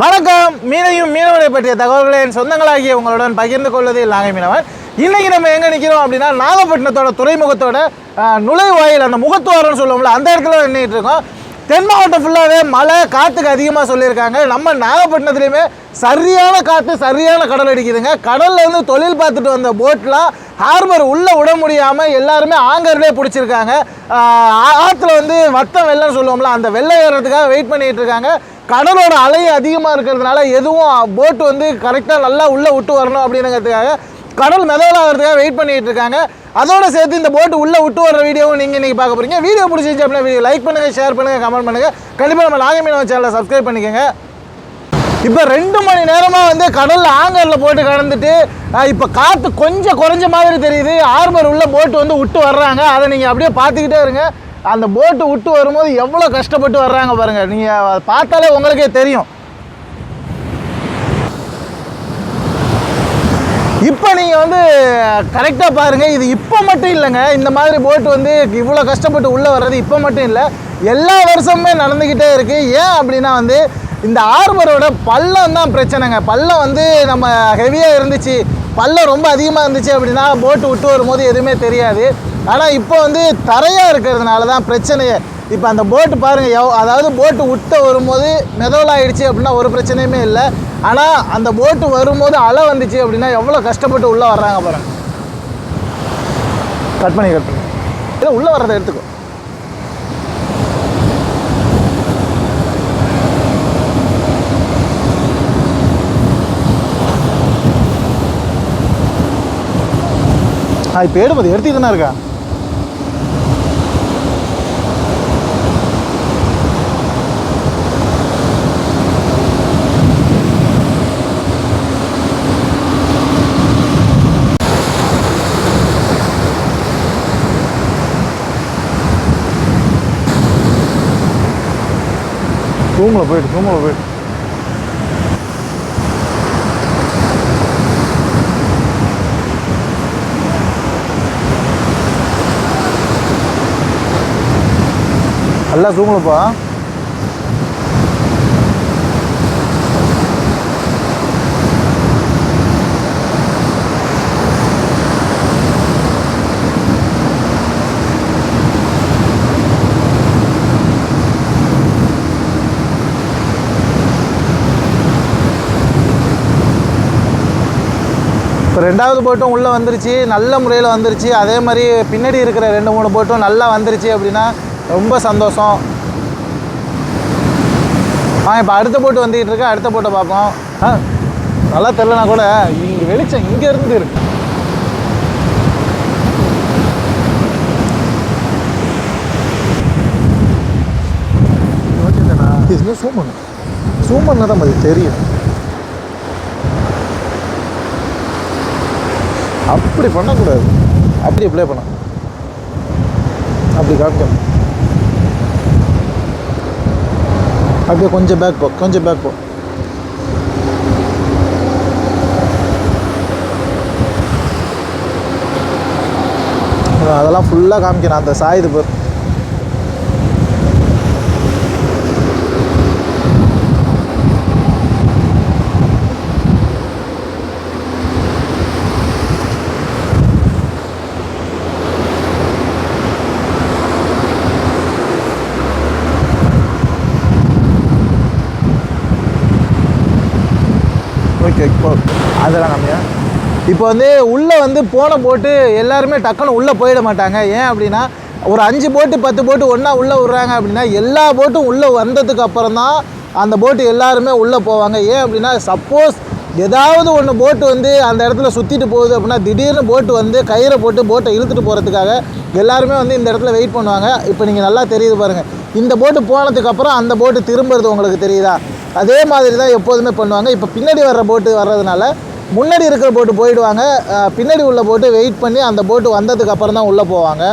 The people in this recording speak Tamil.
வணக்கம். மீனையும் மீனவனை பற்றிய தகவல்களை என் சொந்தங்களாகிய உங்களுடன் பகிர்ந்து கொள்வதில் நாகை மீனவன். இன்றைக்கி நம்ம எங்கே நிற்கிறோம் அப்படின்னா நாகப்பட்டினத்தோட துறைமுகத்தோட நுழைவாயில் அந்த முகத்துவாரம்னு சொல்லுவோம்ல அந்த இடத்துல நின்றுட்டு இருக்கோம். தென் மாவட்டம் ஃபுல்லாகவே மழை காற்றுக்கு அதிகமாக சொல்லியிருக்காங்க. நம்ம நாகப்பட்டினத்துலேயுமே சரியான காற்று சரியான கடல் அடிக்குதுங்க. கடல்லேருந்து தொழில் பார்த்துட்டு வந்த போட்லாம் ஹார்பர் உள்ளே விட முடியாமல் எல்லாருமே ஆங்கர்லேயே பிடிச்சிருக்காங்க. ஆற்றுல வந்து வத்தம் வெள்ளம் சொல்லுவோம்ல அந்த வெள்ளம் ஏறுறதுக்காக வெயிட் பண்ணிட்டு இருக்காங்க. கடலோட அலை அதிகமாக இருக்கிறதுனால எதுவும் போட் வந்து கரெக்டாக நல்லா உள்ளே விட்டு வரணும் அப்படிங்கிறதுக்காக கடல் மெதவலாகிறதுக்காக வெயிட் பண்ணிட்டு இருக்காங்க அதோட சேர்த்து இந்த போட்டு உள்ளே விட்டு வர வீடியோவும் நீங்கள் இன்றைக்கி பார்க்க போறீங்க. வீடியோ பிடிச்சிருச்சு அப்படின்னா வீடியோ லைக் பண்ணுங்கள் ஷேர் பண்ணுங்கள் கமெண்ட் பண்ணுங்கள் கண்டிப்பாக நம்ம நாகமீனவன் சேனலை சப்ஸ்கிரைப் பண்ணிக்கோங்க. இப்போ ரெண்டு மணி நேரமாக வந்து கடலில் ஆங்கரில் போட்டு கடந்துட்டு இப்போ காற்று கொஞ்சம் குறைஞ்ச மாதிரி தெரியுது. ஆர்மர் உள்ள போட்டு வந்து விட்டு வர்றாங்க. அதை நீங்கள் அப்படியே பார்த்துக்கிட்டே இருங்க. அந்த போட்டு விட்டு வரும்போது எவ்வளோ கஷ்டப்பட்டு வர்றாங்க பாருங்கள் நீங்கள் பார்த்தாலே உங்களுக்கே தெரியும். இப்போ நீங்கள் வந்து கரெக்டாக பாருங்கள் இது இப்போ மட்டும் இல்லைங்க. இந்த மாதிரி போட்டு வந்து இவ்வளோ கஷ்டப்பட்டு உள்ளே வர்றது இப்போ மட்டும் இல்லை. எல்லா வருஷமுமே நடந்துக்கிட்டே இருக்குது ஏன் அப்படின்னா வந்து இந்த ஆர்மரோட பள்ளம் தான் பிரச்சனைங்க. பள்ளம் வந்து நம்ம ஹெவியாக இருந்துச்சு. பள்ளம் ரொம்ப அதிகமாக இருந்துச்சு அப்படின்னா போட்டு விட்டு வரும்போது எதுவுமே தெரியாது. ஆனால் இப்போ வந்து தரையாக இருக்கிறதுனால தான் பிரச்சனையே. இப்போ அந்த போட்டு பாருங்கள் எவ் அதாவது போட்டு விட்ட வரும்போது மெதவலாயிடுச்சு அப்படின்னா ஒரு பிரச்சனையுமே இல்லை. ஆனால் அந்த போட்டு வரும்போது அலை வந்துச்சு அப்படின்னா எவ்வளோ கஷ்டப்பட்டு உள்ளே வர்றாங்க பாருங்க. கட் பண்ணி கட் பண்ணி. இல்லை உள்ளே வர்றதை எடுத்துக்கோ. இப்போ எடுப்பது எடுத்துக்கிட்டு தானே இருக்கா? ரூமில் போயிட்டு ரூமில் போயிட்டு நல்லா தூங்கலப்பா. இப்போ ரெண்டாவது போட்டும் உள்ளே வந்துருச்சு நல்ல முறையில் வந்துருச்சு. அதே மாதிரி பின்னாடி இருக்கிற ரெண்டு மூணு போட்டும் நல்லா வந்துருச்சு அப்படின்னா ரொம்ப சந்தோஷம். ஆ இப்போ அடுத்த போட்டு வந்துக்கிட்டு இருக்கு அடுத்த போட்டை பார்ப்போம். ஆ நல்லா தெரிலனா கூட இங்கே வெளிச்சம் இங்கே இருந்து இருக்கு. இது சூம் பண்ணு? சூம் பண்ணால் தான் தெரியும். அப்படி பண்ணக்கூடாது. அப்படி ப்ளே பண்ண அப்படி காமிக்கணும். அப்படியே கொஞ்சம் பேக் போ கொஞ்சம் பேக் போ. அதெல்லாம் ஃபுல்லாக காமிக்கணும். அந்த சாயுது பேர் இப்போ அதெல்லாம் கம்மியா இப்போ வந்து உள்ளே வந்து போன போட்டு எல்லாருமே டக்குன்னு உள்ளே போயிட மாட்டாங்க. ஏன் அப்படின்னா ஒரு அஞ்சு போட்டு பத்து போட்டு ஒன்றா உள்ளே விட்றாங்க அப்படின்னா எல்லா போட்டும் உள்ளே வந்ததுக்கு அப்புறம் தான் அந்த போட்டு எல்லாருமே உள்ளே போவாங்க. ஏன் அப்படின்னா சப்போஸ் ஏதாவது ஒன்று போட்டு வந்து அந்த இடத்துல சுற்றிட்டு போகுது அப்படின்னா திடீர்னு போட்டு வந்து கயிறை போட்டு போட்டை இழுத்துட்டு போகிறதுக்காக எல்லாருமே வந்து இந்த இடத்துல வெயிட் பண்ணுவாங்க. இப்போ நீங்கள் நல்லா தெரியுது பாருங்கள் இந்த போட்டு போனதுக்கப்புறம் அந்த போட்டு திரும்புறது உங்களுக்கு தெரியுதா? அதே மாதிரி தான் எப்போதுமே பண்ணுவாங்க. இப்போ பின்னாடி வர்ற போட்டு வர்றதுனால முன்னாடி இருக்கிற போட்டு போயிடுவாங்க. பின்னாடி உள்ள போட்டு வெயிட் பண்ணி அந்த போட்டு வந்ததுக்கு அப்புறம் தான் உள்ளே போவாங்க.